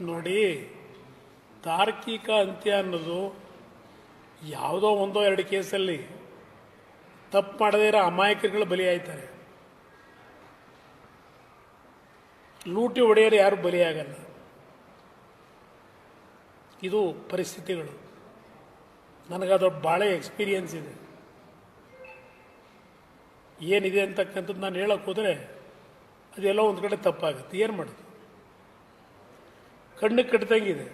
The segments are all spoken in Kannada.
ನೋಡಿ, ತಾರ್ಕಿಕ ಅಂತ್ಯ ಅನ್ನೋದು ಯಾವುದೋ ಒಂದೋ ಎರಡು ಕೇಸಲ್ಲಿ ತಪ್ಪು ಮಾಡದೇ ಇರೋ ಅಮಾಯಕರುಗಳು ಬಲಿಯಾಯ್ತಾರೆ. ಲೂಟಿ ಒಡೆಯರು ಯಾರು ಬಲಿಯಾಗಲ್ಲ. ಇದು ಪರಿಸ್ಥಿತಿಗಳು. ನನಗದು ಭಾಳ ಎಕ್ಸ್ಪೀರಿಯನ್ಸ್ ಇದೆ. ಏನಿದೆ ಅಂತಕ್ಕಂಥದ್ದು ನಾನು ಹೇಳೋಕ್ಕೋದ್ರೆ ಹೋದರೆ ಅದೆಲ್ಲೋ ಒಂದು ಕಡೆ ತಪ್ಪಾಗುತ್ತೆ. ಏನು ಮಾಡೋದು? ಕಣ್ಣು ಕಟ್ತಂಗಿದೆ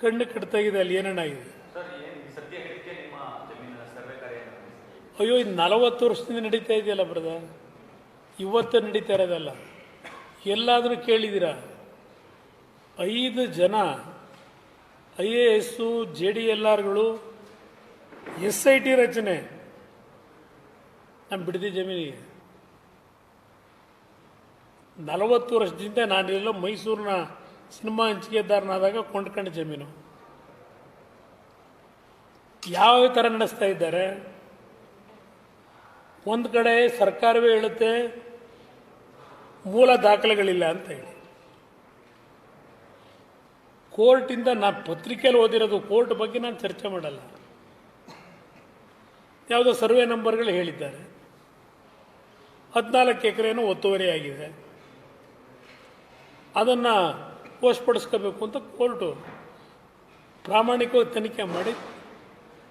ಕಣ್ಣು ಕಟ್ತಾಗಿದೆ ಅಲ್ಲಿ ಏನೇನಾಗಿದೆ ಅಯ್ಯೋ ಇದು ನಲವತ್ತು ವರ್ಷದಿಂದ ನಡೀತಾ ಇದೆಯಲ್ಲ ಬ್ರದ ಇವತ್ತು ನಡೀತಾ ಇರೋದಲ್ಲ. ಎಲ್ಲಾದರೂ ಕೇಳಿದ್ದೀರಾ? ಐದು ಜನ I A S J D L ಆರ್ಗಳು S I T ರಚನೆ. ನಮ್ಮ ಬಿಡದಿ ಜಮೀನಿಗೆ. ನಲವತ್ತು ವರ್ಷದಿಂದ ನಾನಿಲ್ಲ ಮೈಸೂರಿನ ಸಿನಿಮಾ ಹಂಚಿಕೆದಾರನಾದಾಗ ಕೊಂಡ್ಕೊಂಡ ಜಮೀನು. ಯಾವ ಥರ ನಡೆಸ್ತಾ ಇದ್ದಾರೆ? ಒಂದು ಕಡೆ ಸರ್ಕಾರವೇ ಹೇಳುತ್ತೆ, ಮೂಲ ದಾಖಲೆಗಳಿಲ್ಲ ಅಂತ ಹೇಳಿ. ಕೋರ್ಟಿಂದ ನಾನು ಪತ್ರಿಕೆಯಲ್ಲಿ ಓದಿರೋದು ಕೋರ್ಟ್ ಬಗ್ಗೆ ನಾನು ಚರ್ಚೆ ಮಾಡಲ್ಲ. ಯಾವುದೋ ಸರ್ವೆ ನಂಬರ್ಗಳು ಹೇಳಿದ್ದಾರೆ. ಹದಿನಾಲ್ಕು ಎಕರೆನೂ ಒತ್ತುವರಿ ಆಗಿದೆ. ಅದನ್ನು ವಶಪಡಿಸ್ಕೋಬೇಕು ಅಂತ ಕೋರ್ಟು ಪ್ರಾಮಾಣಿಕವಾಗಿ ತನಿಖೆ ಮಾಡಿ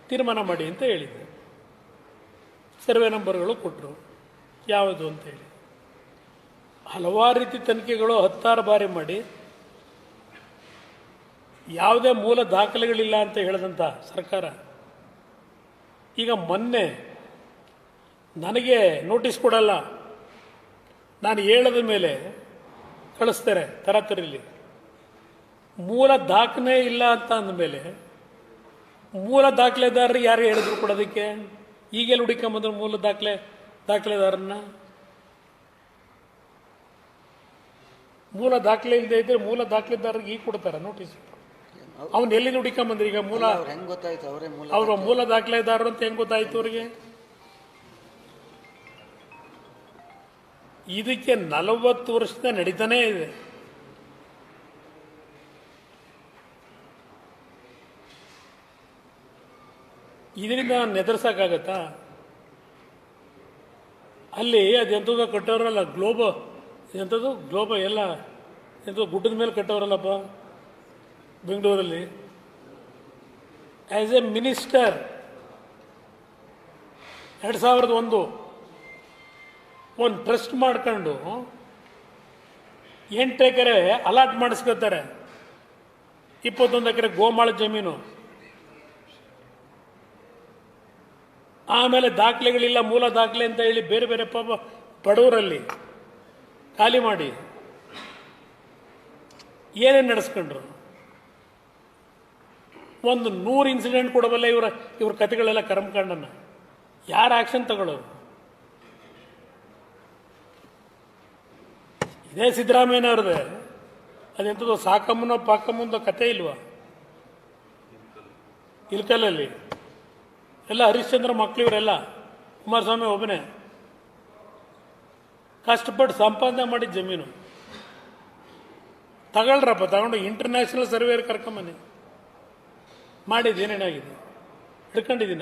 ತೀರ್ಮಾನ ಮಾಡಿ ಅಂತ ಹೇಳಿದೆ. ಸರ್ವೆ ನಂಬರ್ಗಳು ಕೊಟ್ಟರು ಯಾವುದು ಅಂತ ಹೇಳಿ. ಹಲವಾರು ರೀತಿ ತನಿಖೆಗಳು ಹತ್ತಾರು ಬಾರಿ ಮಾಡಿ. ಯಾವುದೇ ಮೂಲ ದಾಖಲೆಗಳಿಲ್ಲ ಅಂತ ಹೇಳಿದಂಥ ಸರ್ಕಾರ, ಈಗ ಮೊನ್ನೆ ನನಗೆ ನೋಟಿಸ್ ಕೊಡಲ್ಲ. ನಾನು ಹೇಳದ ಮೇಲೆ ಕಳಿಸ್ತಾರೆ ತರಾತರಿಲಿ. ಮೂಲ ದಾಖಲೆ ಇಲ್ಲ ಅಂತ ಅಂದಮೇಲೆ ಮೂಲ ದಾಖಲೆದಾರರು ಯಾರು ಹೇಳಿದ್ರು ಕೊಡೋದಕ್ಕೆ ಈಗೆಲ್ಲ ಹುಡುಕೊಂಬಂದ್ರು ಮೂಲ ದಾಖಲೆ ದಾಖಲೆದಾರನ್ನ? ಮೂಲ ದಾಖಲೆ ಇಲ್ಲದೆ ಇದ್ರೆ ಮೂಲ ದಾಖಲೆದಾರರಿಗೆ ಈಗ ಕೊಡ್ತಾರೆ ನೋಟಿಸ್ ಅವ್ನು ಎಲ್ಲಿ ಹುಡುಕೊಂಬಂದ್ರೆ ಈಗ ಮೂಲ? ಅವ್ರು ಹೆಂಗ್ ಗೊತ್ತಾಯ್ತು? ಅವರೇ ಮೂಲ ಅವ್ರ ಮೂಲ ದಾಖಲೆದಾರರು ಅಂತ ಹೆಂಗ್ ಗೊತ್ತಾಯ್ತು ಅವ್ರಿಗೆ? ಇದಕ್ಕೆ ನಲವತ್ತು ವರ್ಷದ ನಡೀತಾನೇ ಇದೆ. ಇದರಿಂದ ನಾನು ಎದುರಿಸಕ್ಕಾಗತ್ತಾ ಅಲ್ಲಿ ಅದೆಂಥದ್ದು ಕಟ್ಟೋರಲ್ಲ, ಗ್ಲೋಬ ಎಂಥದ್ದು ಗ್ಲೋಬ ಎಲ್ಲ ಎಂಥದ್ದು ಗುಡ್ಡದ ಮೇಲೆ ಕಟ್ಟೋರಲ್ಲಪ್ಪ, ಬೆಂಗಳೂರಲ್ಲಿ. ಆ್ಯಸ್ ಎ ಮಿನಿಸ್ಟರ್ ಎರಡು ಸಾವಿರದ ಒಂದು ಒಂದು ಟ್ರಸ್ಟ್ ಮಾಡ್ಕೊಂಡು ಎಂಟು ಎಕರೆ ಅಲಾಟ್ ಮಾಡಿಸ್ಕೋತಾರೆ. ಇಪ್ಪತ್ತೊಂದು ಎಕರೆ ಗೋಮಾಳ ಜಮೀನು. ಆಮೇಲೆ ದಾಖಲೆಗಳಿಲ್ಲ, ಮೂಲ ದಾಖಲೆ ಅಂತ ಹೇಳಿ ಬೇರೆ ಬೇರೆ ಪಾಪ ಬಡವರಲ್ಲಿ ಖಾಲಿ ಮಾಡಿ ಏನೇನು ನಡೆಸ್ಕೊಂಡ್ರು? ಒಂದು ನೂರು ಇನ್ಸಿಡೆಂಟ್ ಕೊಡಬಲ್ಲ ಇವರ ಇವ್ರ ಕತೆಗಳೆಲ್ಲ ಕರ್ಮಕಾಂಡನ. ಯಾರು ಆ್ಯಕ್ಷನ್ ತಗೊಳ್ಳೋರು ಇದೇ ಸಿದ್ದರಾಮಯ್ಯನವ್ರದೇ ಅದೆಂಥದ್ದು ಸಾಕಮ್ಮನೋ ಪಾಕಮ್ಮನೋ ಕತೆ ಇಲ್ವಾ? ಇಲ್ಕಲಲ್ಲಿ ಎಲ್ಲ ಹರಿಶ್ಚಂದ್ರ ಮಕ್ಳು ಇವರೆಲ್ಲ ಕುಮಾರಸ್ವಾಮಿ ಒಬ್ಬನೇ. ಕಷ್ಟಪಟ್ಟು ಸಂಪಾದನೆ ಮಾಡಿದ ಜಮೀನು. ತಗೊಳ್ರಪ್ಪ, ತಗೊಂಡು ಇಂಟರ್ನ್ಯಾಷನಲ್ ಸರ್ವೇರ್ ಕರ್ಕೊಂಬನ್ನಿ. ಮಾಡಿದ್ದು ಏನೇನಾಗಿದೆ? ಹಿಡ್ಕೊಂಡಿದ್ದೀನ?